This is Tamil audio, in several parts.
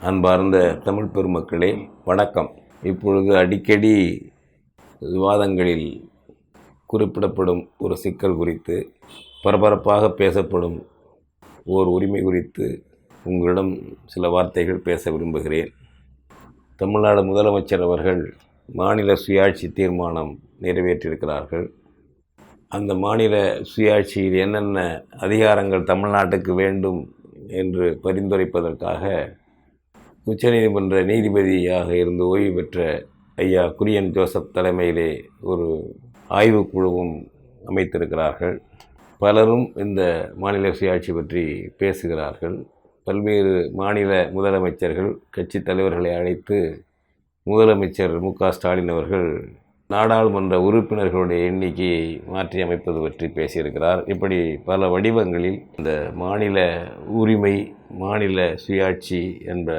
அன்பார்ந்த தமிழ் பெருமக்களே வணக்கம். இப்பொழுது அடிக்கடி விவாதங்களில் குறிப்பிடப்படும் ஒரு சிக்கல் குறித்து பரபரப்பாக பேசப்படும் ஓர் உரிமை குறித்து உங்களிடம் சில வார்த்தைகள் பேச விரும்புகிறேன். தமிழ்நாடு முதலமைச்சர் அவர்கள் மாநில சுயாட்சி தீர்மானம் நிறைவேற்றியிருக்கிறார்கள். அந்த மாநில சுயாட்சியில் என்னென்ன அதிகாரங்கள் தமிழ்நாட்டுக்கு வேண்டும் என்று பரிந்துரைப்பதற்காக உச்சநீதிமன்ற நீதிபதியாக இருந்து ஓய்வு பெற்ற ஐயா குரியன் ஜோசப் தலைமையிலே ஒரு ஆய்வுக்குழுவும் அமைத்திருக்கிறார்கள். பலரும் இந்த மாநில சுயாட்சி பற்றி பேசுகிறார்கள். பல்வேறு மாநில முதலமைச்சர்கள் கட்சி தலைவர்களை அழைத்து முதலமைச்சர் மு க ஸ்டாலின் அவர்கள் நாடாளுமன்ற உறுப்பினர்களுடைய எண்ணிக்கையை மாற்றி அமைப்பது பற்றி பேசியிருக்கிறார். இப்படி பல வடிவங்களில் இந்த மாநில உரிமை மாநில சுயாட்சி என்ற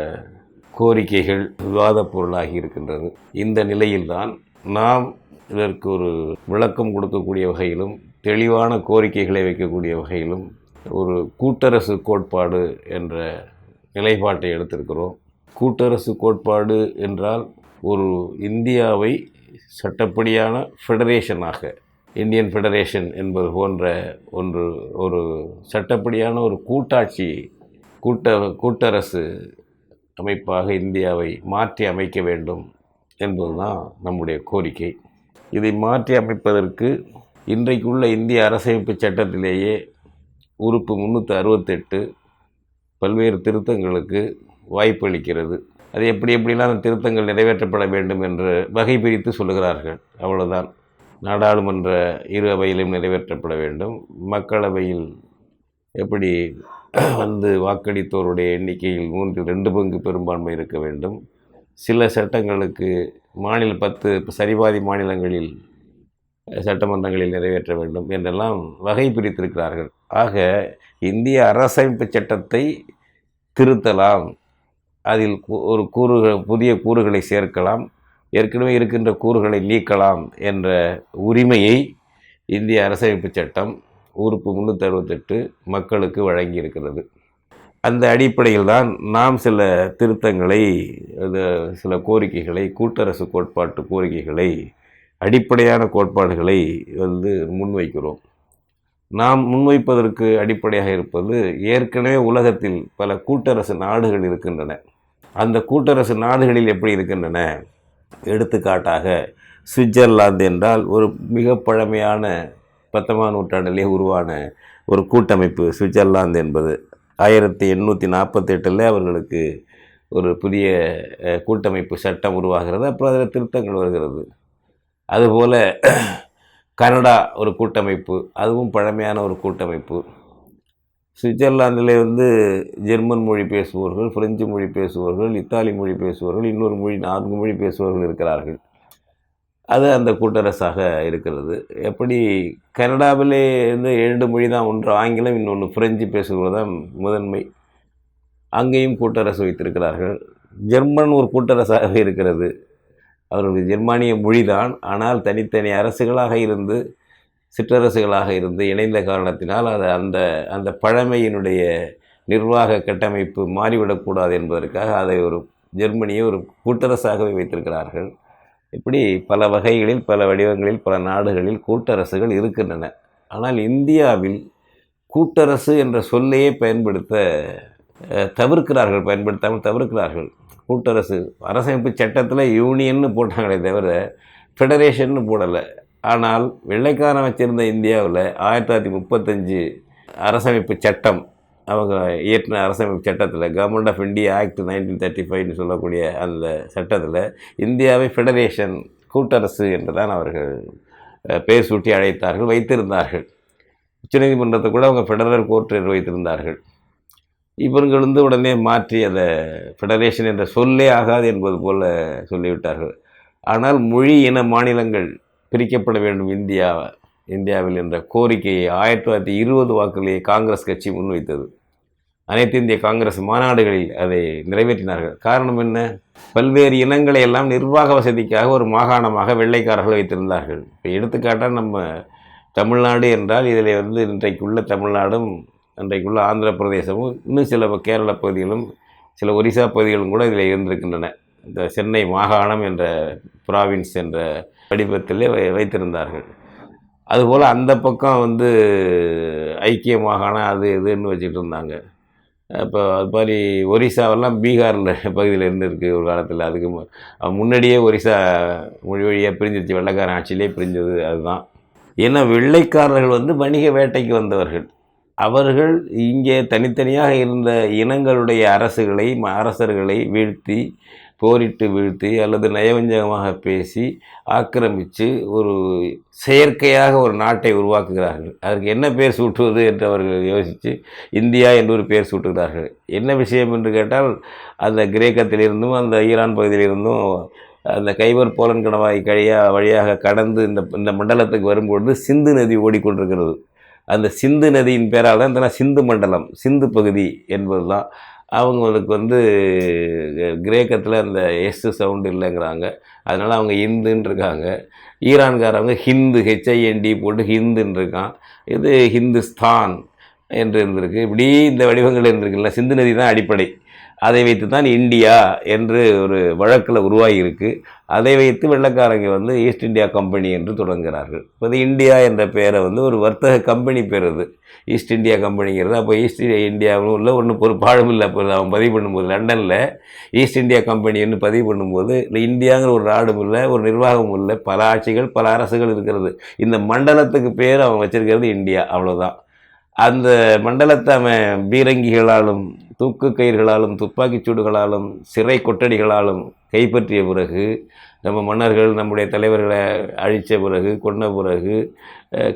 கோரிக்கைகள் விவாதப் பொருளாகி இருக்கின்றது. இந்த நிலையில்தான் நாம் இதற்கு ஒரு விளக்கம் கொடுக்கக்கூடிய வகையிலும் தெளிவான கோரிக்கைகளை வைக்கக்கூடிய வகையிலும் ஒரு கூட்டரசு கோட்பாடு என்ற நிலைப்பாட்டை எடுத்திருக்கிறோம். கூட்டரசு கோட்பாடு என்றால் ஒரு இந்தியாவை சட்டப்படியான ஃபெடரேஷனாக இந்தியன் ஃபெடரேஷன் என்பது போன்ற ஒன்று ஒரு சட்டப்படியான ஒரு கூட்டாட்சி கூட்ட கூட்டரசு அமைப்பாக இந்தியாவை மாற்றி அமைக்க வேண்டும் என்பதுதான் நம்முடைய கோரிக்கை. இதை மாற்றி அமைப்பதற்கு இன்றைக்குள்ள இந்திய அரசமைப்பு சட்டத்திலேயே உறுப்பு முந்நூற்றி அறுபத்தெட்டு பல்வேறு திருத்தங்களுக்கு வாய்ப்பளிக்கிறது அது எப்படி எப்படிலாம் அந்த திருத்தங்கள் நிறைவேற்றப்பட வேண்டும் என்று வகை பிரித்து சொல்லுகிறார்கள். அவ்வளோதான் நாடாளுமன்ற இரு அவையிலும் நிறைவேற்றப்பட வேண்டும். மக்களவையில் எப்படி வந்து வாக்களித்தோருடைய எண்ணிக்கையில் மூன்றில் ரெண்டு பங்கு பெரும்பான்மை இருக்க வேண்டும். சில சட்டங்களுக்கு மாநில பத்து சரிபாதி மாநிலங்களில் சட்டமன்றங்களில் நிறைவேற்ற வேண்டும் என்றெல்லாம் வகை பிரித்திருக்கிறார்கள். ஆக இந்திய அரசமைப்பு சட்டத்தை திருத்தலாம். அதில் ஒரு கூறுகள் புதிய கூறுகளை சேர்க்கலாம். ஏற்கனவே இருக்கின்ற கூறுகளை நீக்கலாம் என்ற உரிமையை இந்திய அரசமைப்பு சட்டம் உறுப்பு முந்நூற்றி அறுபத்தெட்டு மக்களுக்கு வழங்கியிருக்கிறது. அந்த அடிப்படையில் தான் நாம் சில திருத்தங்களை அது சில கோரிக்கைகளை கூட்டரசு கோட்பாட்டு கோரிக்கைகளை அடிப்படையான கோட்பாடுகளை வந்து முன்வைக்கிறோம். நாம் முன்வைப்பதற்கு அடிப்படையாக இருப்பது ஏற்கனவே உலகத்தில் பல கூட்டரசு நாடுகள் இருக்கின்றன. அந்த கூட்டரசு நாடுகளில் எப்படி இருக்கின்றன? எடுத்துக்காட்டாக சுவிட்சர்லாந்து என்றால் ஒரு மிக பழமையான பத்தொன்பதாம் நூற்றாண்டிலே உருவான ஒரு கூட்டமைப்பு சுவிட்சர்லாந்து என்பது. ஆயிரத்தி எண்ணூற்றி நாற்பத்தெட்டில் அவர்களுக்கு ஒரு புதிய கூட்டமைப்பு சட்டம் உருவாகிறது. அப்புறம் அதில் திருத்தங்கள் வருகிறது. அதுபோல் கனடா ஒரு கூட்டமைப்பு அதுவும் பழமையான ஒரு கூட்டமைப்பு. சுவிட்சர்லாந்தில் வந்து ஜெர்மன் மொழி பேசுபவர்கள் பிரெஞ்சு மொழி பேசுபவர்கள் இத்தாலி மொழி பேசுபவர்கள் இன்னொரு மொழி நான்கு மொழி பேசுபவர்கள் இருக்கிறார்கள். அது அந்த கூட்டரசாக இருக்கிறது. எப்படி கனடாவிலே இருந்து இரண்டு மொழி தான் ஒன்று ஆங்கிலம் இன்னொன்று பிரெஞ்சு பேசுவது தான் முதன்மை. அங்கேயும் கூட்டரசு வைத்திருக்கிறார்கள். ஜெர்மன் ஒரு கூட்டரசாக இருக்கிறது. அவர்களுடைய ஜெர்மானிய மொழிதான். ஆனால் தனித்தனி அரசுகளாக இருந்து சிற்றரசுகளாக இருந்து இணைந்த காரணத்தினால் அது அந்த அந்த பழமையினுடைய நிர்வாக கட்டமைப்பு மாறிவிடக்கூடாது என்பதற்காக அதை ஒரு ஜெர்மனியை ஒரு கூட்டரசாகவே வைத்திருக்கிறார்கள். இப்படி பல வகைகளில் பல வடிவங்களில் பல நாடுகளில் கூட்டரசுகள் இருக்கின்றன. ஆனால் இந்தியாவில் கூட்டரசு என்ற சொல்லையே பயன்படுத்த தவிர்க்கிறார்கள் பயன்படுத்தாமல் தவிர்க்கிறார்கள். கூட்டரசு அரசமைப்பு சட்டத்தில் யூனியன்னு போட்டாங்களே தவிர ஃபெடரேஷன்னு போடலை. ஆனால் வெள்ளைக்காரன் வச்சிருந்த இந்தியாவில் ஆயிரத்தி தொள்ளாயிரத்தி முப்பத்தஞ்சு அரசமைப்பு சட்டம் அவங்க இயற்றின அரசமைப்பு சட்டத்தில் government of India act nineteen thirty ஃபைவ்னு சொல்லக்கூடிய அந்த சட்டத்தில் இந்தியாவை ஃபெடரேஷன் கூட்டரசு என்று தான் அவர்கள் பேர் பெயர் சூட்டி அழைத்தார்கள் வைத்திருந்தார்கள். உச்சநீதிமன்றத்தை கூட அவங்க ஃபெடரல் கோர்ட் என்று வைத்திருந்தார்கள். இவர்கள் வந்து உடனே மாற்றி அதை ஃபெடரேஷன் என்ற சொல்லே ஆகாது என்பது போல் சொல்லிவிட்டார்கள். ஆனால் மொழி இன மாநிலங்கள் பிரிக்கப்பட வேண்டும் இந்தியா இந்தியாவில் என்ற கோரிக்கையை ஆயிரத்தி தொள்ளாயிரத்தி இருபது வாக்கிலேயே காங்கிரஸ் கட்சி முன்வைத்தது. அனைத்து இந்திய காங்கிரஸ் மாநாடுகளில் அதை நிறைவேற்றினார்கள். காரணம் என்ன? பல்வேறு இனங்களை எல்லாம் நிர்வாக வசதிக்காக ஒரு மாகாணமாக வெள்ளைக்காரர்கள் வைத்திருந்தார்கள். இப்போ எடுத்துக்காட்டாக நம்ம தமிழ்நாடு என்றால் இதில் வந்து இன்றைக்குள்ள தமிழ்நாடும் இன்றைக்குள்ள ஆந்திர பிரதேசமும் இன்னும் சில கேரள பகுதிகளும் சில ஒரிசா பகுதிகளும் கூட இதில் இருந்திருக்கின்றன. இந்த சென்னை மாகாணம் என்ற ப்ராவின்ஸ் என்ற வடிவத்திலே வை வைத்திருந்தார்கள். அதுபோல் அந்த பக்கம் வந்து ஐக்கிய மாகாணம் அது இதுன்னு வச்சுட்டு இருந்தாங்க. இப்போ அது மாதிரி ஒரிசாவெல்லாம் பீகாரில் பகுதியில் இருந்திருக்கு ஒரு காலத்தில். அதுக்கு மு- முன்னாடியே ஒரிசா மொழி வழியாக பிரிஞ்சிருச்சு. வெள்ளைக்காரன் ஆட்சியிலே பிரிஞ்சது அதுதான். ஏன்னா வெள்ளைக்காரர்கள் வந்து வணிக வேட்டைக்கு வந்தவர்கள். அவர்கள் இங்கே தனித்தனியாக இருந்த இனங்களுடைய அரசுகளை ம- அரசர்களை வீழ்த்தி போரிட்டு வீழ்த்தி அல்லது நயவஞ்சகமாக பேசி ஆக்கிரமித்து ஒரு செயற்கையாக ஒரு நாட்டை உருவாக்குகிறார்கள். அதற்கு என்ன பேர் சூட்டுவது என்று அவர்கள் யோசித்து இந்தியா என்று ஒரு பேர் சூட்டுகிறார்கள். என்ன விஷயம் என்று கேட்டால் அந்த கிரேக்கத்திலிருந்தும் அந்த ஈரான் பகுதியிலிருந்தும் அந்த கைவர் போலன் கணவாய் கழியா வழியாக கடந்து இந்த இந்த மண்டலத்துக்கு வரும்பொழுது சிந்து நதி ஓடிக்கொண்டிருக்கிறது. அந்த சிந்து நதியின் பேரால் தான் இதெல்லாம் சிந்து மண்டலம் சிந்து பகுதி என்பது தான் அவங்களுக்கு வந்து கிரேக்கத்தில் அந்த எஸ் சவுண்டு இல்லைங்கிறாங்க. அதனால் அவங்க இந்துன்னு இருக்காங்க ஈரான்காரவங்க ஹிந்து ஹெச்ஐஎன்டி போட்டு ஹிந்துன்னு இருக்கான் இது ஹிந்துஸ்தான் என்று இருந்திருக்கு இப்படி இந்த வடிவங்கள் இருந்திருக்குல்ல சிந்து நதி தான் அடிப்படை. அதை வைத்து தான் இந்தியா என்று ஒரு வழக்கில் உருவாகியிருக்கு. அதை வைத்து வெள்ளக்காரங்க வந்து ஈஸ்ட் இந்தியா கம்பெனி என்று தொடங்குகிறார்கள். இப்போ இந்தியா என்ற பெயரை வந்து ஒரு வர்த்தக கம்பெனி பேர் அது. ஈஸ்ட் இந்தியா கம்பெனிங்கிறது அப்போ ஈஸ்ட் இந்தியாவும் இல்லை ஒன்றும் ஒரு பாழும் இல்லை. அப்போ அவன் பதிவு பண்ணும்போது லண்டனில் ஈஸ்ட் இந்தியா கம்பெனின்னு பதிவு பண்ணும்போது இல்லை இந்தியாங்கிற ஒரு நாடும் இல்லை ஒரு நிர்வாகமும் இல்லை. பல ஆட்சிகள் பல அரசுகள் இருக்கிறது. இந்த மண்டலத்துக்கு பேர் அவன் வச்சுருக்கிறது இந்தியா. அவ்வளோதான் அந்த மண்டலத்தை அவன் பீரங்கிகளாலும் தூக்கு கயிர்களாலும் துப்பாக்கிச் சூடுகளாலும் சிறை கொட்டடிகளாலும் கைப்பற்றிய பிறகு நம்ம மன்னர்கள் நம்முடைய தலைவர்களை அழித்த பிறகு கொன்ன பிறகு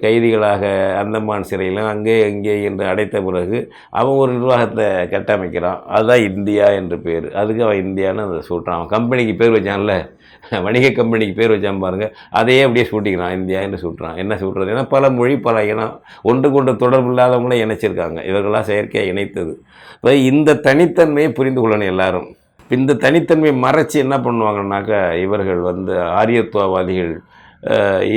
கைதிகளாக அந்தமான் சிறையிலும் அங்கே இங்கே என்று அடைத்த பிறகு அவன் ஒரு நிர்வாகத்தை கட்டமைக்கிறான். அதுதான் இந்தியா என்று பேர். அதுக்கு அவன் இந்தியான்னு அதை சொல்கிறான் அவன் கம்பெனிக்கு பேர் வச்சான்ல. வணிக கம்பெனிக்கு பேர் வச்சான் பாருங்க. அதையே அப்படியே சூட்டிக்கிறான் இந்தியா என்று சூட்டுறான் என்ன சூட்டுறது ஏன்னா பல மொழி பல இனம் ஒன்று கொண்டு தொடர்பு இல்லாதவங்கள இணைச்சிருக்காங்க. இவர்களாம் செயற்கையாக இணைத்தது. இப்போ இந்த தனித்தன்மையை புரிந்து கொள்ளணும் எல்லாரும். இந்த தனித்தன்மையை மறைச்சு என்ன பண்ணுவாங்கன்னாக்கா இவர்கள் வந்து ஆரியத்துவவாதிகள்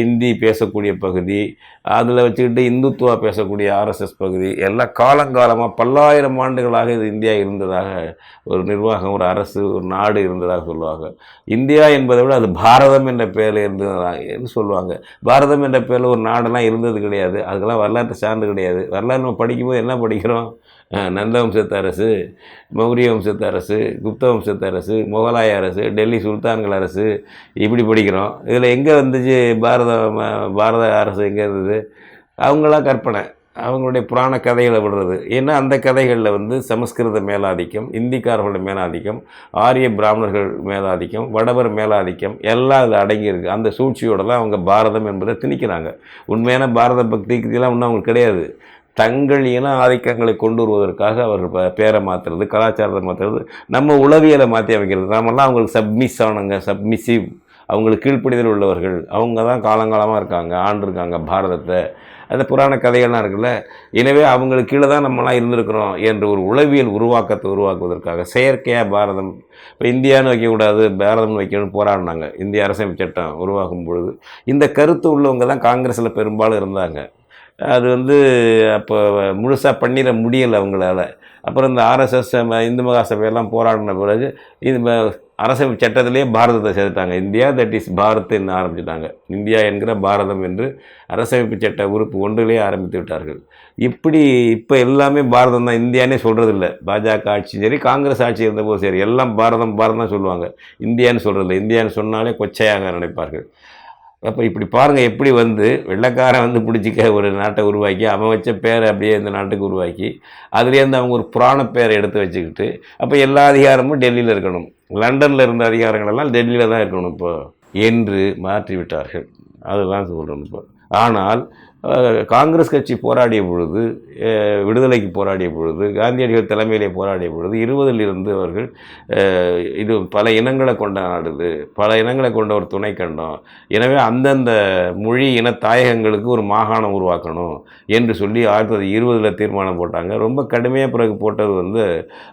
இந்தி பேசக்கூடிய பகுதி அதில் வச்சுக்கிட்டு இந்துத்துவா பேசக்கூடிய ஆர்எஸ்எஸ் பகுதி எல்லாம் காலங்காலமாக பல்லாயிரம் ஆண்டுகளாக இது இந்தியா இருந்ததாக ஒரு நிர்வாகம் ஒரு அரசு ஒரு நாடு இருந்ததாக சொல்லுவாங்க. இந்தியா என்பதை விட அது பாரதம் என்ற பெயரில் இருந்ததாக சொல்லுவாங்க. பாரதம் என்ற பேரில் ஒரு நாடெல்லாம் இருந்தது கிடையாது. அதுக்கெல்லாம் வரலாற்று சார்ந்து கிடையாது. வரலாறு நம்ம படிக்கும்போது என்ன படிக்கிறோம்? நந்த வம்சத்து அரசு மௌரிய வம்சத்து அரசு குப்த வம்சத்து அரசு முகலாய அரசு டெல்லி சுல்தான்கள் அரசு இப்படி படிக்கிறோம். இதில் எங்கே வந்துச்சு பாரத பாரத அரசு எங்கே இருந்தது? அவங்களாம் கற்பனை. அவங்களுடைய புராண கதைகளை விடுறது. ஏன்னா அந்த கதைகளில் வந்து சமஸ்கிருத மேலாதிக்கம் இந்திக்காரர்களோட மேலாதிக்கம் ஆரிய பிராமணர்கள் மேலாதிக்கம் வடவர் மேலாதிக்கம் எல்லாம் அதில் அடங்கியிருக்கு. அந்த சூழ்ச்சியோட தான் அவங்க பாரதம் என்பதை திணிக்கிறாங்க. உண்மையான பாரத பக்திக்கெல்லாம் ஒன்றும் அவங்களுக்கு கிடையாது. தங்கள் இன ஆதிக்கங்களை கொண்டு வருவதற்காக அவர்கள் பேரை மாற்றுறது கலாச்சாரத்தை மாற்றுறது நம்ம உளவியலை மாற்றி அமைக்கிறது. நாமெல்லாம் அவங்களுக்கு சப்மிஸ் ஆனவங்க சப்மிசிவ் அவங்களுக்கு கீழ்ப்படிதல் உள்ளவர்கள். அவங்க தான் காலங்காலமாக இருக்காங்க ஆண்டிருக்காங்க பாரதத்தை. அந்த புராண கதைகள்லாம் இருக்குல்ல? எனவே அவங்களுக்கு கீழே தான் நம்மலாம் இருந்திருக்கிறோம் என்ற ஒரு உளவியல் உருவாக்கத்தை உருவாக்குவதற்காக செயற்கையாக பாரதம் இப்போ இந்தியான்னு வைக்கக்கூடாது பாரதம்னு வைக்கணும்னு போராடினாங்க. இந்திய அரசமைப்பு சட்டம் உருவாக்கும் பொழுது. இந்த கருத்து உள்ளவங்க தான் காங்கிரஸில் பெரும்பாலும் இருந்தாங்க. அது வந்து அப்போ முழுசாக பண்ணிட முடியலை அவங்களால. அப்புறம் இந்த ஆர்எஸ்எஸ் இந்து மகா சபையெல்லாம் போராடின பிறகு இது ம- அரசமைப்பு சட்டத்திலேயே பாரதத்தை சேர்த்துட்டாங்க. இந்தியா தட் இஸ் பாரத்ன்னு ஆரம்பிச்சிட்டாங்க. இந்தியா என்கிற பாரதம் என்று அரசமைப்பு சட்ட உறுப்பு ஒன்றிலே ஆரம்பித்து விட்டார்கள். இப்படி இப்போ எல்லாமே பாரதம் தான். இந்தியானே சொல்கிறதில்ல பாஜக ஆட்சியும் சரி காங்கிரஸ் ஆட்சி இருந்தபோது சரி. எல்லாம் பாரதம் பாரதம் தான் சொல்லுவாங்க. இந்தியான்னு சொல்கிறதில்ல இந்தியான்னு சொன்னாலே கொச்சையாக நினைப்பார்கள். அப்போ இப்படி பாருங்கள் எப்படி வந்து வெள்ளைக்காரன் வந்து பிடிச்சிக்க ஒரு நாட்டை உருவாக்கி அவன் வச்ச பேரை அப்படியே இந்த நாட்டுக்கு உருவாக்கி அதுலேருந்து அவங்க ஒரு புராண பேரை எடுத்து வச்சுக்கிட்டு அப்போ எல்லா அதிகாரமும் டெல்லியில் இருக்கணும். லண்டனில் இருந்த அதிகாரங்களெல்லாம் டெல்லியில் தான் இருக்கணும் இப்போ. என்று மாற்றி விட்டார்கள் அதுதான் சொல்கிறோம் இப்போ. ஆனால் காங்கிரஸ் கட்சி போராடிய பொழுது விடுதலைக்கு போராடிய பொழுது காந்தியடிகள் தலைமையிலே போராடிய பொழுது இருபதில் இருந்து அவர்கள் இது பல இனங்களை கொண்ட நாடுது பல இனங்களை கொண்ட ஒரு துணை கண்டம். எனவே அந்தந்த மொழி இன தாயகங்களுக்கு ஒரு மாகாணம் உருவாக்கணும் என்று சொல்லி ஆயிரத்தி தொள்ளாயிரத்தி இருபதில் தீர்மானம் போட்டாங்க. ரொம்ப கடுமையாக பிறகு போட்டது வந்து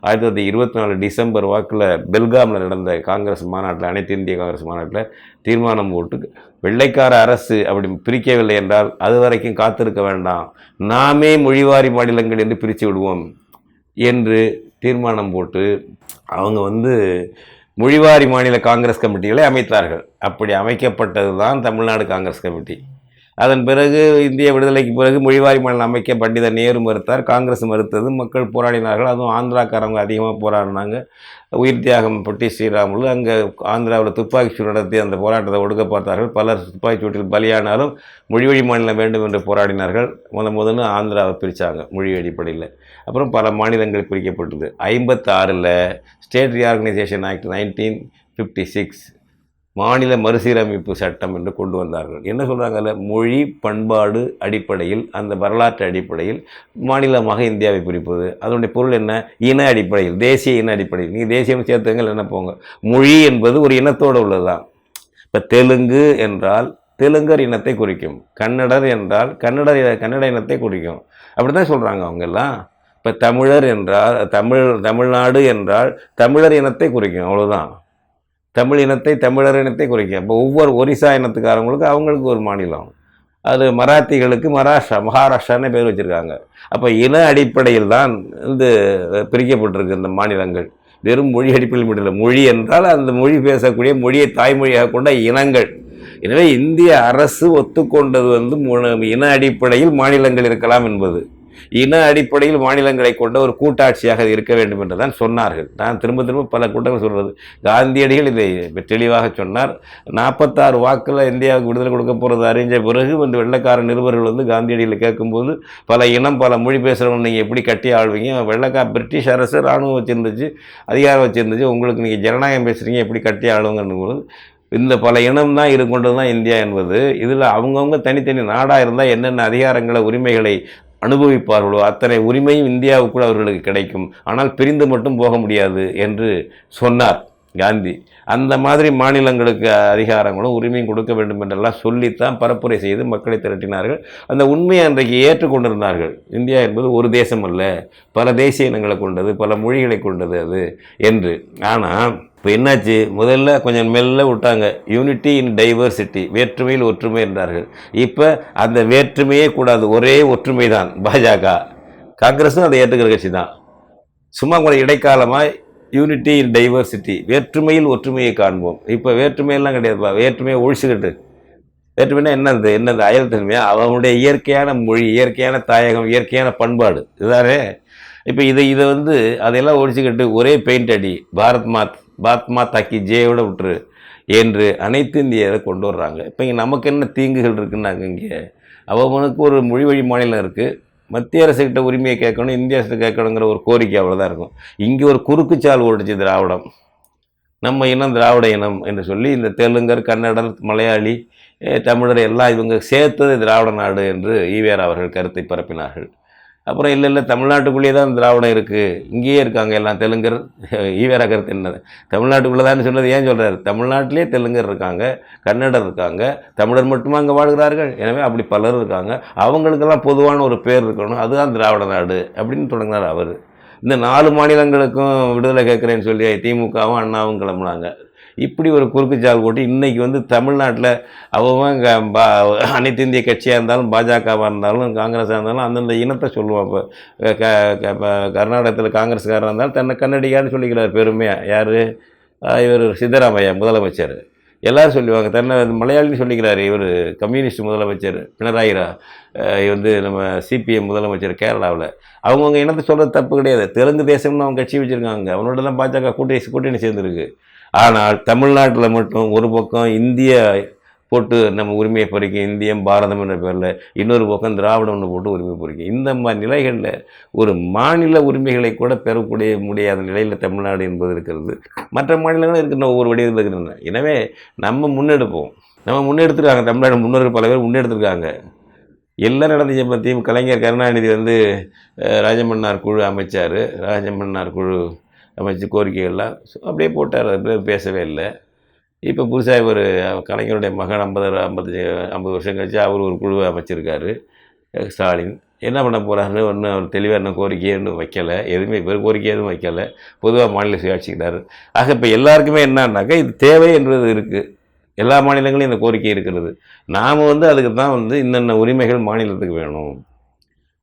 ஆயிரத்தி தொள்ளாயிரத்தி இருபத்தி நாலு டிசம்பர் வாக்கில் பெல்காமில் நடந்த காங்கிரஸ் மாநாட்டில் அனைத்து இந்திய காங்கிரஸ் மாநாட்டில் தீர்மானம் போட்டு வெள்ளைக்கார அரசு அப்படி பிரிக்கவில்லை என்றால் அது வரைக்கும் காத்திருக்க வேண்டாம். நாமே மொழிவாரி மாநிலங்கள் என்று பிரித்து விடுவோம் என்று தீர்மானம் போட்டு அவங்க வந்து மொழிவாரி மாநில காங்கிரஸ் கமிட்டிகளை அமைத்தார்கள். அப்படி அமைக்கப்பட்டது தான் தமிழ்நாடு காங்கிரஸ் கமிட்டி. அதன் பிறகு இந்திய விடுதலைக்கு பிறகு மொழிவாரி மாநிலம் அமைக்க பண்டித நேரு மறுத்தார். காங்கிரஸ் மறுத்தது. மக்கள் போராடினார்கள். அதுவும் ஆந்திராக்காரங்க அதிகமாக போராடினாங்க. உயிர் தியாகம் பட்டி ஸ்ரீராமுலு அங்கே ஆந்திராவில் துப்பாக்கி சூடு நடத்தி அந்த போராட்டத்தை ஒடுக்க பார்த்தார்கள். பலர் துப்பாக்கி சூட்டில் பலியானாலும் மொழிவழி மாநிலம் வேண்டும் என்று போராடினார்கள். முத முதல்ல ஆந்திராவை பிரித்தாங்க மொழி அடிப்படையில். அப்புறம் பல மாநிலங்கள் பிரிக்கப்பட்டது. ஐம்பத்தாறில் state reorganisation act nineteen fifty six மாநில மறுசீரமைப்பு சட்டம் என்று கொண்டு வந்தார்கள். என்ன சொல்கிறாங்கல்ல மொழி பண்பாடு அடிப்படையில் அந்த வரலாற்று அடிப்படையில் மாநிலமாக இந்தியாவை பிரிப்பது. அதனுடைய பொருள் என்ன? இன அடிப்படையில் தேசிய இன அடிப்படையில். நீங்கள் தேசியம் சேர்த்துங்கள் என்ன போங்க. மொழி என்பது ஒரு இனத்தோடு உள்ளது தான் இப்போ தெலுங்கு என்றால் தெலுங்கர் இனத்தை குறிக்கும். கன்னடர் என்றால் கன்னடர் கன்னட இனத்தை குறிக்கும். அப்படி தான் சொல்கிறாங்க அவங்கெல்லாம். இப்போ தமிழர் என்றால் தமிழ் தமிழ்நாடு என்றால் தமிழர் இனத்தை குறிக்கும். அவ்வளோதான் தமிழ் இனத்தை தமிழர் இனத்தை குறிக்கும் இப்போ ஒவ்வொரு ஒரிசா இனத்துக்காரங்களுக்கு அவங்களுக்கு ஒரு மாநிலம். அது மராத்திகளுக்கு மகாராஷ்டிரா மகாராஷ்டிரான்னு பேர் வச்சுருக்காங்க. அப்போ இன அடிப்படையில் தான் வந்து பிரிக்கப்பட்டிருக்கு இந்த மாநிலங்கள். வெறும் மொழி அடிப்படையில் மட்டும் இல்லை மொழி என்றால் அந்த மொழி பேசக்கூடிய மொழியை தாய்மொழியாக கொண்ட இனங்கள். எனவே இந்திய அரசு ஒத்துக்கொண்டது வந்து இன அடிப்படையில் மாநிலங்கள் இருக்கலாம் என்பது. இன அடிப்படையில் மாநிலங்களை கொண்ட ஒரு கூட்டாட்சியாக இருக்க வேண்டும் என்று தான் சொன்னார்கள். நான் திரும்ப திரும்ப பல கூட்டங்கள் சொல்கிறது காந்தியடிகள் இதை தெளிவாக சொன்னார். நாற்பத்தாறு வாக்கில் இந்தியாவுக்கு விடுதலை கொடுக்க போகிறது அறிஞ்ச பிறகு வந்து வெள்ளக்கார நிருபர்கள் வந்து காந்தியடிகளை கேட்கும்போது பல இனம் பல மொழி பேசுகிறவங்க நீங்கள் எப்படி கட்டி ஆழ்வீங்க வெள்ளக்கா பிரிட்டிஷ் அரசு இராணுவம் வச்சுருந்துச்சு அதிகாரம் வச்சுருந்துச்சு உங்களுக்கு நீங்கள் ஜனநாயகம் பேசுகிறீங்க எப்படி கட்டி ஆளுங்கிறது இந்த பல இனம் தான் இது கொண்டு தான் இந்தியா என்பது. இதில் அவங்கவுங்க தனித்தனி நாடாக இருந்தால் என்னென்ன அதிகாரங்களை உரிமைகளை அனுபவிப்பார்களோ அத்தனை உரிமையும் இந்தியாவுக்குள் அவர்களுக்கு கிடைக்கும். ஆனால் பிரிந்து மட்டும் போக முடியாது என்று சொன்னார் காந்தி. அந்த மாதிரி மாநிலங்களுக்கு அதிகாரங்களும் உரிமையும் கொடுக்க வேண்டும் என்றெல்லாம் சொல்லித்தான் பரப்புரை செய்து மக்களை திரட்டினார்கள். அந்த உண்மையை அன்றைக்கு ஏற்றுக்கொண்டிருந்தார்கள். இந்தியா என்பது ஒரு தேசம் அல்ல பல தேசிய இனங்களை கொண்டது பல மொழிகளை கொண்டது அது என்று. ஆனால் இப்போ என்னாச்சு? முதல்ல கொஞ்சம் மெல்ல விட்டாங்க. யூனிட்டி இன் டைவர்சிட்டி வேற்றுமையில் ஒற்றுமை என்றார்கள். இப்போ அந்த வேற்றுமையே கூடாது. ஒரே ஒற்றுமை தான் பாஜக. காங்கிரஸும் அதை ஏற்றுக்கிற கட்சி தான் சும்மா கூட இடைக்காலமாக யூனிட்டி இன் டைவர்சிட்டி வேற்றுமையில் ஒற்றுமையை காண்போம். இப்போ வேற்றுமையெல்லாம் கிடையாதுப்பா. வேற்றுமையை ஒழிச்சுக்கிட்டு. வேற்றுமைனா என்னது? என்னது? அயல்தன்மையா அவனுடைய இயற்கையான மொழி இயற்கையான தாயகம் இயற்கையான பண்பாடு. இதுதானே இப்போ இதை இதை வந்து அதையெல்லாம் ஒழிச்சுக்கிட்டு ஒரே பெயிண்ட் அடி. பாரத் மாத் பாத்மா தாக்கி ஜேயோட விட்டுரு என்று அனைத்து இந்தியரை கொண்டு வர்றாங்க. இப்போ இங்கே நமக்கு என்ன தீங்குகள் இருக்குன்னாங்க இங்கே? அவனுக்கு ஒரு மொழி வழி மாநிலம் இருக்குது மத்திய அரசுக்கிட்ட உரிமையை கேட்கணும் இந்திய அரசு கேட்கணுங்கிற ஒரு கோரிக்கை அவ்வளோதான் இருக்கும். இங்கே ஒரு குறுக்குச்சால் ஓடிச்சு திராவிடம். நம்ம இனம் திராவிட இனம் என்று சொல்லி இந்த தெலுங்கர் கன்னடர் மலையாளி தமிழர் எல்லாம் இவங்க சேர்த்தது திராவிட நாடு என்று ஈவேரா அவர்கள் கருத்தை பரப்பினார்கள். அப்புறம் இல்லை இல்லை தமிழ்நாட்டுக்குள்ளேயே தான் திராவிடம் இருக்குது இங்கேயே இருக்காங்க எல்லாம் தெலுங்கர் ஈவேரா கருத்து என்ன தமிழ்நாட்டுக்குள்ளே தான் சொன்னது ஏன் சொல்கிறார் தமிழ்நாட்டிலே தெலுங்கர் இருக்காங்க கன்னடர் இருக்காங்க தமிழர் மட்டுமா அங்கே வாழ்கிறார்கள்? எனவே அப்படி பலர் இருக்காங்க. அவங்களுக்கெல்லாம் பொதுவான ஒரு பேர் இருக்கணும். அதுதான் திராவிட நாடு அப்படின்னு தொடங்கினார் அவர். இந்த நாலு மாநிலங்களுக்கும் விடுதலை கேட்குறேன்னு சொல்லி திமுகவும் அண்ணாவும் கிளம்புனாங்க. இப்படி ஒரு குறுக்குச்சால் போட்டு இன்றைக்கி வந்து தமிழ்நாட்டில் அவங்க அனைத்து இந்திய கட்சியாக இருந்தாலும் பாஜகவாக இருந்தாலும் காங்கிரஸாக இருந்தாலும் அந்தந்த இனத்தை சொல்லுவான் இப்போ கர்நாடகத்தில் காங்கிரஸ்காரராக இருந்தாலும் தன்னை கன்னடியான்னு சொல்லிக்கிறார் பெருமையாக யார்? இவர் சித்தராமையா முதலமைச்சர். எல்லோரும் சொல்லுவாங்க தன்னை மலையாளின்னு சொல்லிக்கிறார் இவர் கம்யூனிஸ்ட் முதலமைச்சர் பினராயிரா. வந்து நம்ம சிபிஎம் முதலமைச்சர் கேரளாவில். அவங்கவுங்க இனத்தை சொல்கிறது தப்பு கிடையாது. தெலுங்கு தேசம்னு அவங்க கட்சி வச்சுருக்காங்க. அவனோட தான் பாஜக கூட்டணி கூட்டணி சேர்ந்துருக்கு. ஆனால் தமிழ்நாட்டில் மட்டும் ஒரு பக்கம் இந்திய போட்டு நம்ம உரிமையை பறிக்கும் இந்தியம் பாரதம் என்ற பேரில் இன்னொரு பக்கம் திராவிடம்னு போட்டு உரிமை பறிக்கும் இந்த மாதிரி நிலைகளில் ஒரு மாநில உரிமைகளை கூட பெறக்கூடிய முடியாத நிலையில் தமிழ்நாடு என்பது இருக்கிறது. மற்ற மாநிலங்களும் இருக்கின்ற ஒவ்வொரு வடிவத்தில் இருக்கின்றன. எனவே நம்ம முன்னெடுப்போம். நம்ம முன்னெடுத்துருக்காங்க. தமிழ்நாடு முன்னோர்கள் பல பேர் முன்னெடுத்துருக்காங்க. எல்லாம் நடந்துச்சு பற்றியும் கலைஞர் கருணாநிதி வந்து ராஜமன்னார் குழு அமைச்சார். ராஜமன்னார் குழு வச்சு கோரிக்கைகள்லாம். அப்படியே போட்டார். அது பேசவே இல்லை. இப்போ புதுசாக ஒரு கலைஞருடைய மகன் ஐம்பது ஐம்பது ஐம்பது வருஷம் கழிச்சு அவர் ஒரு குழுவை அமைச்சிருக்காரு ஸ்டாலின். என்ன பண்ண போகிறாருன்னு ஒன்றும் அவர் தெளிவாக என்ன கோரிக்கையே ஒன்றும் வைக்கலை. எதுவுமே இப்போ கோரிக்கை எதுவும் வைக்கலை. பொதுவாக மாநில சுயாட்சிக்கிறார் ஆக இப்போ எல்லாருக்குமே என்னன்னாக்கா இது தேவை என்றது இருக்குது எல்லா மாநிலங்களையும் இந்த கோரிக்கை இருக்கிறது. நாம் வந்து அதுக்கு தான் வந்து இன்னென்ன உரிமைகள் மாநிலத்துக்கு வேணும்.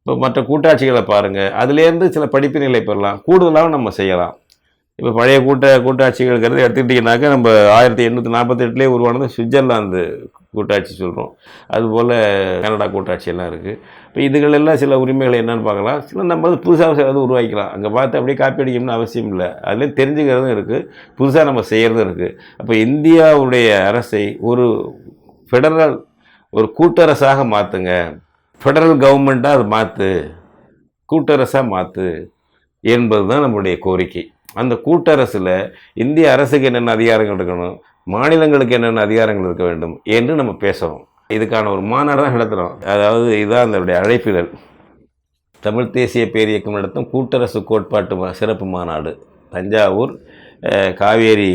இப்போ மற்ற கூட்டாட்சிகளை பாருங்கள் அதுலேருந்து சில படிப்பினைகளை பெறலாம். கூடுதலாகவும் நம்ம செய்யலாம். இப்போ பழைய கூட்ட கூட்டாட்சிகள்ங்கிறது எடுத்துக்கிட்டிங்கனாக்கா நம்ம ஆயிரத்தி எண்ணூற்றி நாற்பத்தெட்டுலேயே உருவானது சுவிட்சர்லாந்து கூட்டாட்சி சொல்கிறோம் அதுபோல் கனடா கூட்டாட்சியெல்லாம் இருக்குது இப்போ இதுகளெல்லாம் சில உரிமைகள் என்னென்னு பார்க்கலாம். சில நம்ம வந்து புதுசாக ஏதாவது உருவாக்கிக்கலாம். அங்கே பார்த்து அப்படியே காப்பி அடிக்கணும்னு அவசியம் இல்லை. அதுலேயும் தெரிஞ்சுக்கிறதும் இருக்குது புதுசாக நம்ம செய்கிறதும் இருக்குது அப்போ இந்தியாவுடைய அரசை ஒரு ஃபெடரல் ஒரு கூட்டரசாக மாற்றுங்க ஃபெடரல் கவர்மெண்ட்டாக அதை மாற்று கூட்டரசாக மாற்று என்பது தான் நம்முடைய கோரிக்கை. அந்த கூட்டரசில் இந்திய அரசுக்கு என்னென்ன அதிகாரங்கள் இருக்கணும் மாநிலங்களுக்கு என்னென்ன அதிகாரங்கள் இருக்க வேண்டும் என்று நம்ம பேசுகிறோம் இதுக்கான ஒரு மாநாடு தான் நடத்துகிறோம் அதாவது இதுதான் அதனுடைய அழைப்பிதழ். தமிழ் தேசிய பேரியக்கம் நடத்தும் கூட்டரசு கோட்பாட்டு மா- சிறப்பு மாநாடு தஞ்சாவூர் காவேரி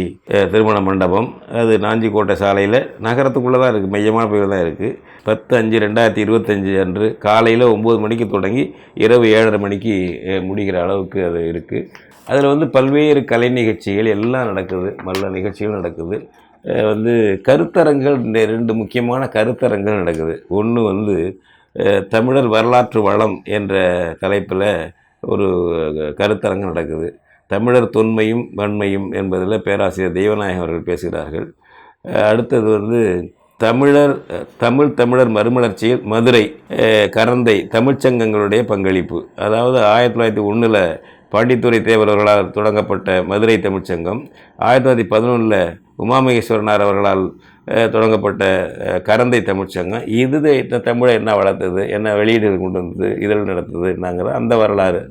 திருமண மண்டபம் அது நாஞ்சிக்கோட்டை சாலையில் நகரத்துக்குள்ளே தான் இருக்குது மையமான பகுதியில் தான் இருக்குது பத்து அஞ்சு ரெண்டாயிரத்தி இருபத்தஞ்சி அன்று காலையில் ஒம்பது மணிக்கு தொடங்கி இரவு ஏழரை மணிக்கு முடிகிற அளவுக்கு அது இருக்குது அதில் வந்து பல்வேறு கலை நிகழ்ச்சிகள் எல்லாம் நடக்குது நல்ல நிகழ்ச்சிகள் நடக்குது. வந்து கருத்தரங்கள் இந்த ரெண்டு முக்கியமான கருத்தரங்கள் நடக்குது. ஒன்று வந்து தமிழர் வரலாற்று வளம் என்ற தலைப்பில் ஒரு கருத்தரங்கம் நடக்குது. தமிழர் தொன்மையும் வன்மையும் என்பதில் பேராசிரியர் தெய்வநாயகம் அவர்கள் பேசுகிறார்கள். அடுத்தது வந்து தமிழர் தமிழ் தமிழர் மறுமலர்ச்சியில் மதுரை கரந்தை தமிழ்ச்சங்கங்களுடைய பங்களிப்பு. அதாவது ஆயிரத்தி தொள்ளாயிரத்தி ஒன்றில் பாண்டித்துறை தேவர் அவர்களால் தொடங்கப்பட்ட மதுரை தமிழ்ச்சங்கம் ஆயிரத்தி தொள்ளாயிரத்தி பதினொன்றில் உமாமகேஸ்வரனார் அவர்களால் தொடங்கப்பட்ட கரந்தை தமிழ்ச்சங்கம். இது தமிழை என்ன வளர்த்தது என்ன வெளியீடு கொண்டு வந்தது இதழ் நடத்தது என்னங்கிற அந்த வரலாறு.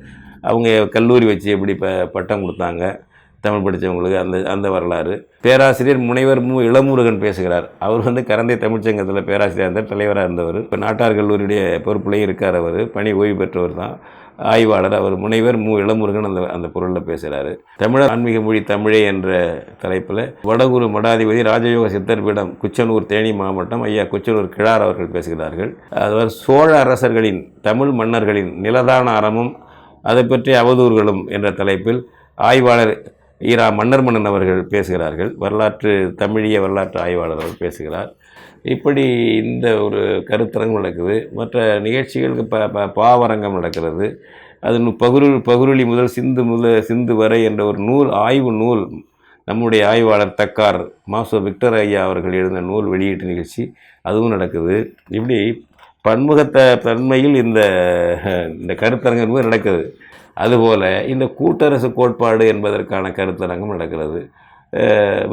அவங்க கல்லூரி வச்சு எப்படி ப பட்டம் கொடுத்தாங்க தமிழ் படித்தவங்களுக்கு அந்த அந்த வரலாறு. பேராசிரியர் முனைவர் மு. இளமுருகன் பேசுகிறார். அவர் வந்து கரந்தை தமிழ்ச்சங்கத்தில் பேராசிரியர் இருந்தார் தலைவராக இருந்தவர். இப்போ நாட்டார் கல்லூரியுடைய பொறுப்புலேயும் இருக்கார் அவர். பணி ஓய்வு பெற்றவர் தான். ஆய்வாளர் அவர் முனைவர் மு. இளமுருகன் அந்த அந்த பொருளில் பேசுகிறாரு தமிழர் ஆன்மீக மொழி தமிழே என்ற தலைப்பில் வடகுரு மடாதிபதி ராஜயோக சித்தர் பீடம் குச்சனூர் தேனி மாவட்டம் ஐயா குச்சனூர் கிழார் அவர்கள் பேசுகிறார்கள். அதுவர் சோழ அரசர்களின் தமிழ் மன்னர்களின் நிலதான அறமும் அதை பற்றி அவதூறுகளும் என்ற தலைப்பில் ஆய்வாளர் ஈரா மன்னர் மன்னன் அவர்கள் பேசுகிறார்கள். வரலாற்று தமிழிய வரலாற்று ஆய்வாளர் அவர் பேசுகிறார். இப்படி இந்த ஒரு கருத்தரங்கம் நடக்குது. மற்ற நிகழ்ச்சிகளுக்கு ப ப பாவரங்கம் நடக்கிறது. அது நு- பகுரு பகுருளி முதல் சிந்து முதல் சிந்து வரை என்ற ஒரு நூல் ஆய்வு நூல் நம்முடைய ஆய்வாளர் தக்கார் மாசோ விக்டர் ஐயா அவர்கள் எழுந்த நூல் வெளியீட்டு நிகழ்ச்சி. அதுவும் நடக்குது. இப்படி பன்முகத்த தன்மையில் இந்த இந்த கருத்தரங்கம் நடக்குது. அதுபோல் இந்த கூட்டரசு கோட்பாடு என்பதற்கான கருத்தரங்கம் நடக்கிறது.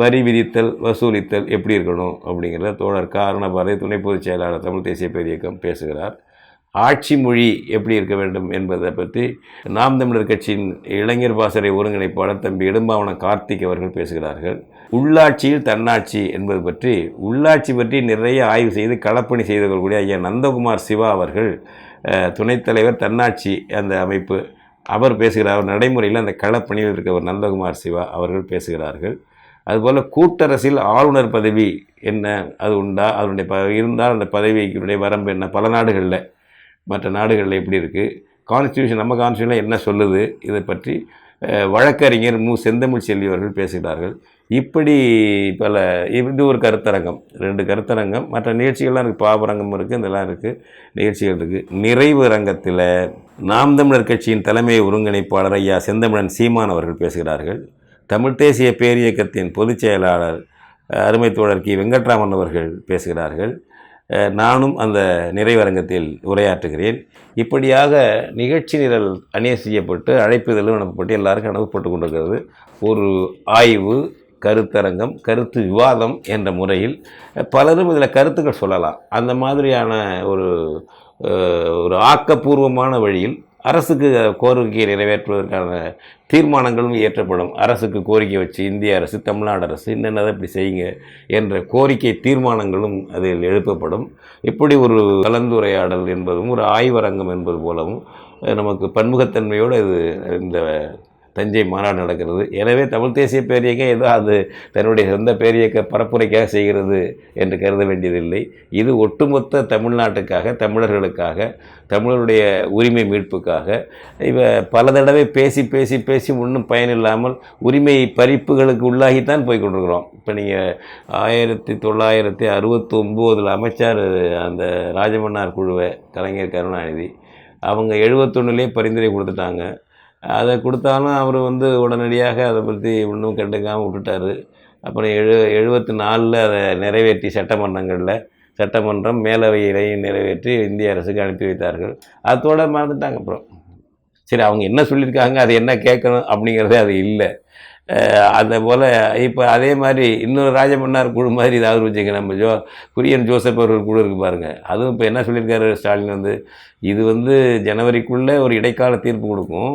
வரி விதித்தல் வசூலித்தல் எப்படி இருக்கணும் அப்படிங்கிறத தோழர் காரணபாதை துணை பொதுச் செயலாளர் தமிழ் தேசிய பேரியக்கம் பேசுகிறார். ஆட்சி மொழி எப்படி இருக்க வேண்டும் என்பதை பற்றி நாம் தமிழர் கட்சியின் இளைஞர் பாசறை ஒருங்கிணைப்பாளர் தம்பி இடும்பாவன கார்த்திக் அவர்கள் பேசுகிறார்கள். உள்ளாட்சியில் தன்னாட்சி என்பது பற்றி உள்ளாட்சி பற்றி நிறைய ஆய்வு செய்து களப்பணி செய்தவர்களுடைய ஐயா நந்தகுமார் சிவா அவர்கள் துணைத்தலைவர் துணைத் தலைவர் தன்னாட்சி அந்த அமைப்பு அவர் பேசுகிறார் நடைமுறையில் அந்த களப்பணியில் இருக்கவர் நந்தகுமார் சிவா அவர்கள் பேசுகிறார்கள். அதுபோல் கூட்டரசில் ஆளுநர் பதவி என்ன அது உண்டா? அதனுடைய ப இருந்தால் அந்த பதவிக்குடைய வரம்பு என்ன? பல நாடுகளில் மற்ற நாடுகளில் எப்படி இருக்குது கான்ஸ்டியூஷன் நம்ம கான்ஸ்டியூஷனில் என்ன சொல்லுது? இதை பற்றி வழக்கறிஞர் மு. செந்தமிழ் செல்வி அவர்கள் பேசுகிறார்கள். இப்படி பல இது ஒரு கருத்தரங்கம் ரெண்டு கருத்தரங்கம் மற்ற நிகழ்ச்சிகள்லாம் இருக்குது பாபரங்கம் இருக்குது இதெல்லாம் இருக்குது நிகழ்ச்சிகள் இருக்குது நிறைவு ரங்கத்தில் நாம் தமிழர் கட்சியின் தலைமை ஒருங்கிணைப்பாளர் ஐயா செந்தமிழன் சீமான் அவர்கள் பேசுகிறார்கள். தமிழ் தேசிய பேரியக்கத்தின் பொதுச் செயலாளர் அஹ், அருமை தோழர் கி. வெங்கட்ராமன் அவர்கள் பேசுகிறார்கள். நானும் அந்த நிறைவரங்கத்தில் உரையாற்றுகிறேன். இப்படியாக நிகழ்ச்சி நிரல் அணிய செய்யப்பட்டு அழைப்புதலும் அனுப்பப்பட்டு எல்லாருக்கும் அனுப்பப்பட்டு கொண்டிருக்கிறது. ஒரு ஆய்வு கருத்தரங்கம் கருத்து விவாதம் என்ற முறையில் பலரும் இதில் கருத்துக்கள் சொல்லலாம். அந்த மாதிரியான ஒரு ஒரு ஆக்கப்பூர்வமான வழியில் அரசுக்கு கோரிக்கையை நிறைவேற்றுவதற்கான தீர்மானங்களும் இயற்றப்படும். அரசுக்கு கோரிக்கை வச்சு இந்திய அரசு தமிழ்நாடு அரசு என்னென்னதை இப்படி செய்யுங்க என்ற கோரிக்கை தீர்மானங்களும் அதில் எழுப்பப்படும். இப்படி ஒரு கலந்துரையாடல் என்பதும் ஒரு ஆய்வரங்கம் என்பது போலவும் நமக்கு பன்முகத்தன்மையோடு இது இந்த தஞ்சை மாநாடு நடக்கிறது. எனவே தமிழ் தேசிய பேரியக்கம் ஏதோ அது தன்னுடைய சொந்த பேரியக்க பரப்புரைக்காக செய்கிறது என்று கருத வேண்டியதில்லை. இது ஒட்டுமொத்த தமிழ்நாட்டுக்காக தமிழர்களுக்காக தமிழருடைய உரிமை மீட்புக்காக. இவ பல தடவை பேசி பேசி பேசி ஒன்றும் பயனில்லாமல் உரிமை பறிப்புகளுக்கு உள்ளாகித்தான் போய் கொண்டிருக்கிறோம். இப்போ நீங்கள் ஆயிரத்தி தொள்ளாயிரத்தி அறுபத்தொம்போதில் அமைச்சார் அந்த ராஜமன்னார் குழுவை கலைஞர் கருணாநிதி அவங்க எழுபத்தொன்னுலேயே பரிந்துரை கொடுத்துட்டாங்க. அதை கொடுத்தாலும் அவர் வந்து உடனடியாக அதை பற்றி ஒன்றும் கண்டுக்காமல் விட்டுட்டாரு. அப்புறம் எழு எழுபத்தி நாலில் அதை நிறைவேற்றி சட்டமன்றங்களில் சட்டமன்றம் மேலவையிலையும் நிறைவேற்றி இந்திய அரசுக்கு அனுப்பி வைத்தார்கள். அதோட மறந்துட்டாங்க அப்புறம். சரி அவங்க என்ன சொல்லியிருக்காங்க அது என்ன கேட்கணும் அப்படிங்கிறதே அது இல்லை. அதை போல் இப்போ அதே மாதிரி இன்னொரு ராஜமன்னார் குழு மாதிரி ஏதாவது வச்சுக்க நம்ம ஜோ குரியன் ஜோசப் அவர்கள் குழு இருக்கு பாருங்கள் அதுவும் இப்போ என்ன சொல்லியிருக்காரு ஸ்டாலின் வந்து இது வந்து ஜனவரிக்குள்ளே ஒரு இடைக்கால தீர்ப்பு கொடுக்கும்.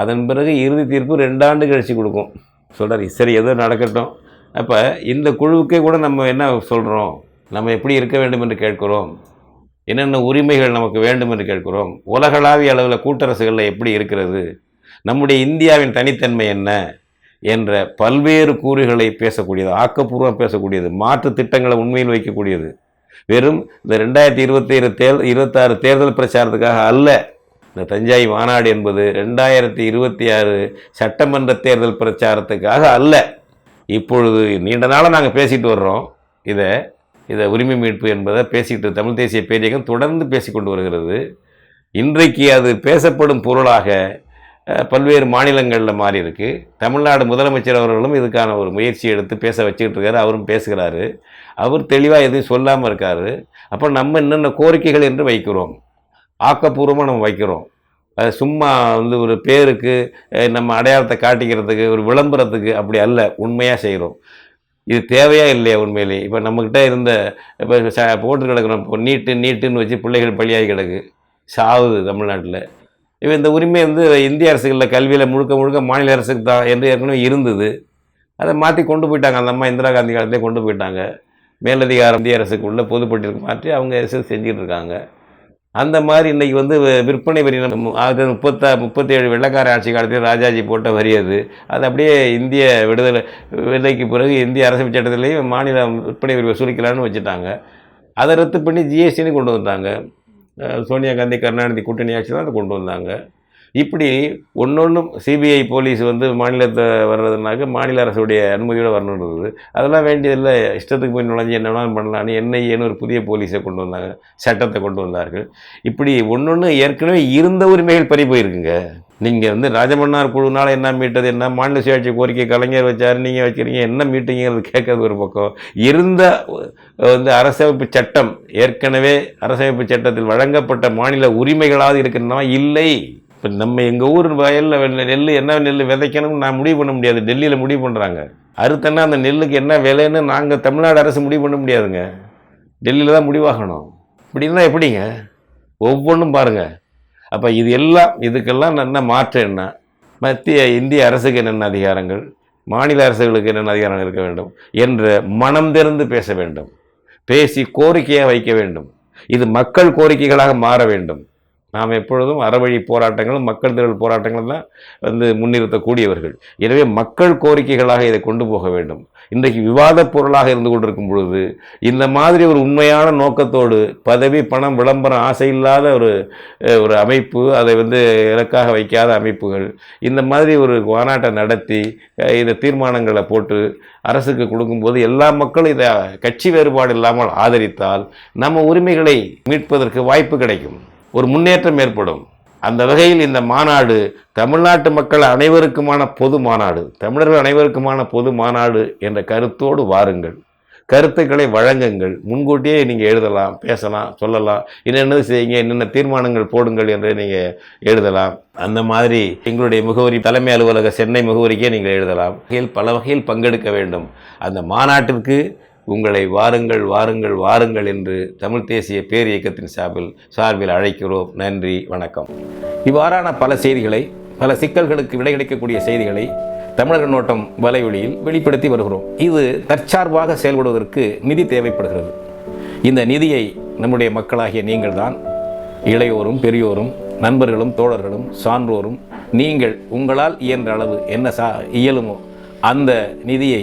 அதன் பிறகு இறுதி தீர்ப்பு ரெண்டாண்டு கழித்து கொடுக்கும். சொல்கிறார் சரி எதோ நடக்கட்டும். அப்போ இந்த குழுவுக்கே கூட நம்ம என்ன சொல்கிறோம் நம்ம எப்படி இருக்க வேண்டும் என்று கேட்கிறோம். என்னென்ன உரிமைகள் நமக்கு வேண்டும் என்று கேட்கிறோம். உலகளாவிய அளவில் கூட்டரசுகளில் எப்படி இருக்கிறது? நம்முடைய இந்தியாவின் தனித்தன்மை என்ன? என்ற பல்வேறு கூறுகளை பேசக்கூடியது ஆக்கப்பூர்வம் பேசக்கூடியது மாற்று திட்டங்களை உண்மையில் வைக்கக்கூடியது. வெறும் இந்த ரெண்டாயிரத்தி இருபத்தி தேர் இருபத்தாறு தேர்தல் பிரச்சாரத்துக்காக அல்ல இந்த தஞ்சாய் மாநாடு என்பது ரெண்டாயிரத்தி இருபத்தி ஆறு சட்டமன்ற தேர்தல் பிரச்சாரத்துக்காக அல்ல. இப்பொழுது நீண்ட நாளாக நாங்கள் பேசிட்டு வர்றோம். இதை இதை உரிமை மீட்பு என்பதை பேசிட்டு தமிழ் தேசிய பேரியகம் தொடர்ந்து பேசிக்கொண்டு வருகிறது. இன்றைக்கு அது பேசப்படும் பொருளாக பல்வேறு மாநிலங்களில் மாறி இருக்கு. தமிழ்நாடு முதலமைச்சர் அவர்களும் இதுக்கான ஒரு முயற்சி எடுத்து பேச வச்சுக்கிட்டு இருக்காரு. அவரும் பேசுகிறாரு. அவர் தெளிவாக எதுவும் சொல்லாமல் இருக்காரு. அப்போ நம்ம என்னென்ன கோரிக்கைகள் என்று வைக்கிறோம். ஆக்கப்பூர்வமாக நம்ம வைக்கிறோம். அது சும்மா வந்து ஒரு பேருக்கு நம்ம அடையாளத்தை காட்டிக்கிறதுக்கு ஒரு விளம்பரத்துக்கு அப்படி அல்ல. உண்மையாக செய்கிறோம் இது தேவையா இல்லையா உண்மையிலே இப்போ நம்மக்கிட்ட இருந்த இப்போ ச போட்டு கிடக்கிறோம் இப்போ நீட்டு நீட்டுன்னு வச்சு பிள்ளைகள் பலியாகி கிடக்கு. சாவுது தமிழ்நாட்டில். இப்போ இந்த உரிமை வந்து இந்திய அரசுகளில் கல்வியில் முழுக்க முழுக்க மாநில அரசுக்கு தான் என்று ஏற்கனவே இருந்தது. அதை மாற்றி கொண்டு போயிட்டாங்க. அந்த அம்மா இந்திரா காந்தி காலத்திலே கொண்டு போயிட்டாங்க. மேலதிகாரம் இந்திய அரசுக்கு உள்ள பொதுப்பட்டியலுக்கு மாற்றி அவங்க அரசு இருக்காங்க. அந்த மாதிரி இன்னைக்கு வந்து விற்பனை வரி நம்ம அது முப்பத்தா முப்பத்தேழு வெள்ளக்கார ஆட்சி காலத்தில் ராஜாஜி போட்ட வரி அது. அது அப்படியே இந்திய விடுதலை விடுதலைக்கு பிறகு இந்திய அரசு சட்டத்திலேயும் மாநில விற்பனை வரி வசூலிக்கலான்னு வச்சுட்டாங்க. அதை ரத்து பண்ணி ஜிஎஸ்டின்னு கொண்டு வந்தாங்க சோனியா காந்தி கருணாநிதி கூட்டணி ஆட்சி தான் அதை கொண்டு வந்தாங்க. இப்படி ஒன்றொன்றும் சிபிஐ போலீஸ் வந்து மாநிலத்தை வர்றதுனாக்க மாநில அரசுடைய அனுமதியோடு வரணுன்றது அதெல்லாம் வேண்டியதில்லை. இஷ்டத்துக்கு போய் நுழைஞ்சு என்ன வேணாலும் பண்ணலான்னு என்ஐஏன்னு ஒரு புதிய போலீஸை கொண்டு வந்தாங்க சட்டத்தை கொண்டு வந்தார்கள். இப்படி ஒன்று ஏற்கனவே இருந்த உரிமைகள் பறி போயிருக்குங்க. நீங்கள் வந்து ராஜமன்னார் குழுனால் என்ன மீட்டது என்ன மாநில சுயாட்சி கோரிக்கை கலைஞர் வச்சார் நீங்கள் வைக்கிறீங்க என்ன மீட்டிங்கிறது கேட்கறது ஒரு பக்கம். இருந்த வந்து அரசமைப்பு சட்டம் ஏற்கனவே அரசமைப்பு சட்டத்தில் வழங்கப்பட்ட மாநில உரிமைகளாவது இருக்கின்றன இல்லை. இப்போ நம்ம எங்கள் ஊர் வயலில் நெல் என்ன நெல் விதைக்கணும்னு நான் முடிவு பண்ண முடியாது. டெல்லியில் முடிவு பண்ணுறாங்க அறுத்தன்னா அந்த நெல்லுக்கு என்ன விலைன்னு நாங்கள் தமிழ்நாடு அரசு முடிவு பண்ண முடியாதுங்க. டெல்லியில் தான் முடிவாகணும். இப்படின்னா எப்படிங்க? ஒவ்வொன்றும் பாருங்கள் அப்போ இது எல்லாம் இதுக்கெல்லாம் என்ன மாற்றம் என்ன? மத்திய இந்திய அரசுக்கு என்னென்ன அதிகாரங்கள்? மாநில அரசுகளுக்கு என்னென்ன அதிகாரம் இருக்க வேண்டும்? என்ற மனம் திறந்து பேச வேண்டும். பேசி கோரிக்கையாக வைக்க வேண்டும். இது மக்கள் கோரிக்கைகளாக மாற வேண்டும். நாம் எப்பொழுதும் அறவழி போராட்டங்களும் மக்கள் திரள் போராட்டங்களும் தான் வந்து முன்னிறுத்தக்கூடியவர்கள். எனவே மக்கள் கோரிக்கைகளாக இதை கொண்டு போக வேண்டும். இன்றைக்கு விவாதப் பொருளாக இருந்து கொண்டிருக்கும் பொழுது இந்த மாதிரி ஒரு உண்மையான நோக்கத்தோடு பதவி பணம் விளம்பரம் ஆசை இல்லாத ஒரு ஒரு அமைப்பு அதை வந்து இலக்காக வைக்காத அமைப்புகள் இந்த மாதிரி ஒரு மாநாட்டை நடத்தி இந்த இதை தீர்மானங்களை போட்டு அரசுக்கு கொடுக்கும்போது எல்லா மக்களும் இதை கட்சி வேறுபாடு இல்லாமல் ஆதரித்தால் நம்ம உரிமைகளை மீட்பதற்கு வாய்ப்பு கிடைக்கும். ஒரு முன்னேற்றம் ஏற்படும். அந்த வகையில் இந்த மாநாடு தமிழ்நாட்டு மக்கள் அனைவருக்குமான பொது மாநாடு தமிழர்கள் அனைவருக்குமான பொது மாநாடு என்ற கருத்தோடு வாருங்கள். கருத்துக்களை வழங்குங்கள். முன்கூட்டியே நீங்கள் எழுதலாம் பேசலாம் சொல்லலாம். என்னென்னது செய்யுங்க என்னென்ன தீர்மானங்கள் போடுங்கள் என்று நீங்கள் எழுதலாம். அந்த மாதிரி எங்களுடைய முகவரி தலைமை அலுவலக சென்னை முகவரிக்கே நீங்கள் எழுதலாம். வகையில் பல வகையில் பங்கெடுக்க வேண்டும். அந்த மாநாட்டிற்கு உங்களை வாருங்கள் வாருங்கள் வாருங்கள் என்று தமிழ் தேசிய பேர் இயக்கத்தின் சார்பில் சார்பில் அழைக்கிறோம். நன்றி வணக்கம். இவ்வாறான பல செய்திகளை பல சிக்கல்களுக்கு விடை கிடைக்கக்கூடிய செய்திகளை தமிழக நோட்டம் வலையொலியில் வெளிப்படுத்தி வருகிறோம். இது தற்சார்பாக செயல்படுவதற்கு நிதி தேவைப்படுகிறது. இந்த நிதியை நம்முடைய மக்களாகிய நீங்கள்தான் இளையோரும் பெரியோரும் நண்பர்களும் தோழர்களும் சான்றோரும் நீங்கள் உங்களால் இயன்ற அளவு என்ன சா இயலுமோ அந்த நிதியை